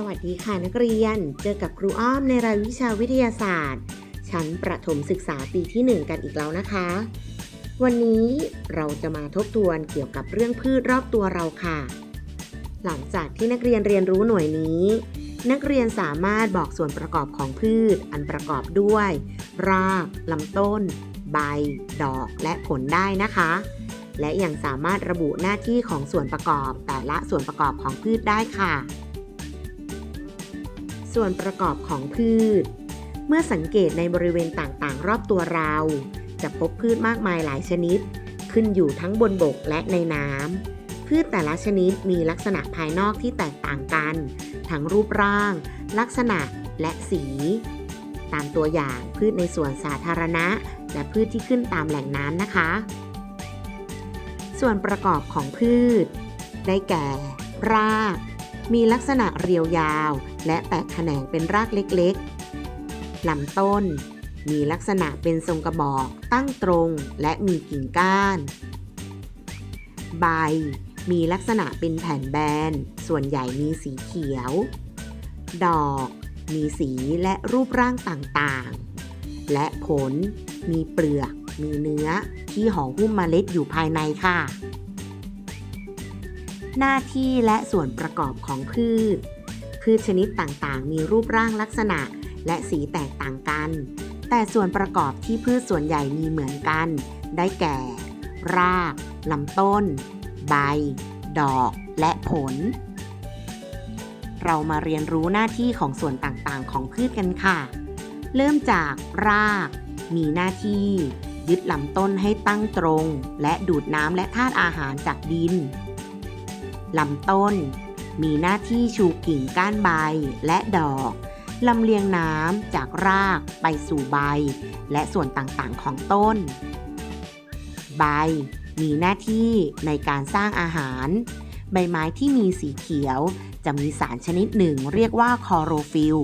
สวัสดีค่ะนักเรียน เจอกับครูอ้อมในรายวิชาวิทยาศาสตร์ ชั้นประถมศึกษาปีที่ 1 กันอีกแล้วนะคะ วันนี้เราจะมาทบทวนเกี่ยวกับเรื่องพืชรอบตัวเราค่ะ หลังจากที่นักเรียนเรียนรู้หน่วยนี้ นักเรียนสามารถบอกส่วนประกอบของพืช อันประกอบด้วย รากลำต้น ใบ ดอกและผลได้นะคะ และยังสามารถระบุหน้าที่ของส่วนประกอบแต่ละส่วนประกอบของพืชได้ค่ะ ส่วนประกอบของพืช เมื่อสังเกตในบริเวณต่างๆ รอบตัวเรา จะพบพืชมากมายหลายชนิด ขึ้นอยู่ทั้งบนบกและในน้ำพืชแต่ละชนิดมีลักษณะภายนอกที่แตกต่างกัน ทั้งรูปร่าง ลักษณะและสี ตามตัวอย่างพืชในสวนสาธารณะ และพืชที่ขึ้นตามแหล่งน้ำนะคะ ส่วนประกอบของพืช ได้แก่ ราก มีลักษณะเรียวยาว และแตกแขนงเป็นรากเล็กๆลำต้น มีลักษณะเป็นทรงกระบอก ตั้งตรงและมีกิ่งก้าน ใบ มีลักษณะเป็นแผ่นแบน ส่วนใหญ่มีสีเขียว ดอก มีสีและรูปร่างต่างๆ และผล มีเปลือก มีเนื้อ ที่ห่อหุ้มเมล็ดอยู่ภายในค่ะ หน้าที่และส่วนประกอบของพืช พืชชนิดต่างๆ มีรูปร่างลักษณะและสีแตกต่างกัน แต่ส่วนประกอบที่พืชส่วนใหญ่มีเหมือนกัน ได้แก่ รากลำต้น ใบ ดอก และผล เรามาเรียนรู้หน้าที่ของส่วนต่างๆ ของพืชกันค่ะ เริ่มจากราก มีหน้าที่ ยึดลำต้นให้ตั้งตรง และดูดน้ำและธาตุอาหารจากดิน ลำต้น มีหน้าที่ชูกิ่งก้านใบและดอกลำเลียงน้ำจากรากไปสู่ใบ และส่วนต่างๆของต้น ใบ มีหน้าที่ในการสร้างอาหาร ใบไม้ที่มีสีเขียวจะมีสารชนิดหนึ่งเรียกว่าคลอโรฟิล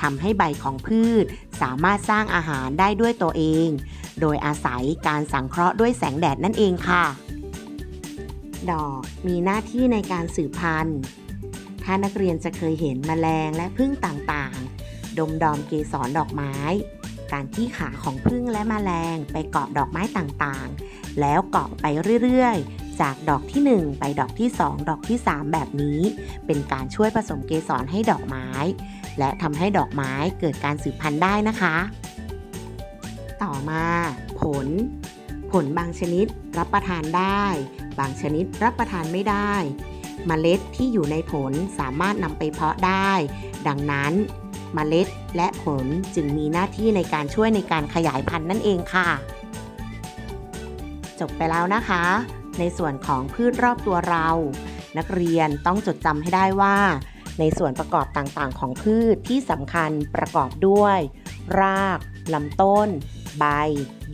ทำให้ใบของพืชสามารถสร้างอาหารได้ด้วยตัวเอง โดยอาศัยการสังเคราะห์ด้วยแสงแดดนั่นเองค่ะ ดอกมีหน้าที่ในการสืบพันธุ์ ถ้านักเรียนจะเคยเห็นแมลงและพึ่งต่างๆ ดมดอมเกสรดอกไม้ การที่ขาของพึ่งและแมลงไปเกาะดอกไม้ต่างๆ แล้วเกาะไปเรื่อยๆ จากดอกที่ 1 ไปดอกที่ 2 ดอกที่ 3 แบบนี้ เป็นการช่วยผสมเกสรให้ดอกไม้ และทำให้ดอกไม้เกิดการสืบพันธุ์ได้นะคะ ต่อมา ผล ผลบางชนิดรับประทานได้ บางชนิดรับประทานไม่ได้เมล็ดที่อยู่ในผลสามารถนำไปเพาะได้ ดังนั้นเมล็ดและผลจึงมีหน้าที่ในการช่วยในการขยายพันธุ์นั่นเองค่ะ จบไปแล้วนะคะ ในส่วนของพืชรอบตัวเรา นักเรียนต้องจดจำให้ได้ว่า ในส่วนประกอบต่างๆ ของพืชที่สำคัญประกอบด้วย รากลำต้น ใบ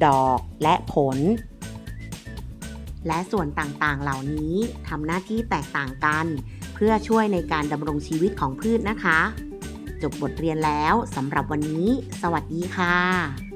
ดอก และผล และส่วนต่างๆ เหล่านี้ทำหน้าที่แตกต่างกัน เพื่อช่วยในการดำรงชีวิตของพืชนะคะ จบบทเรียนแล้วสำหรับวันนี้ สวัสดีค่ะ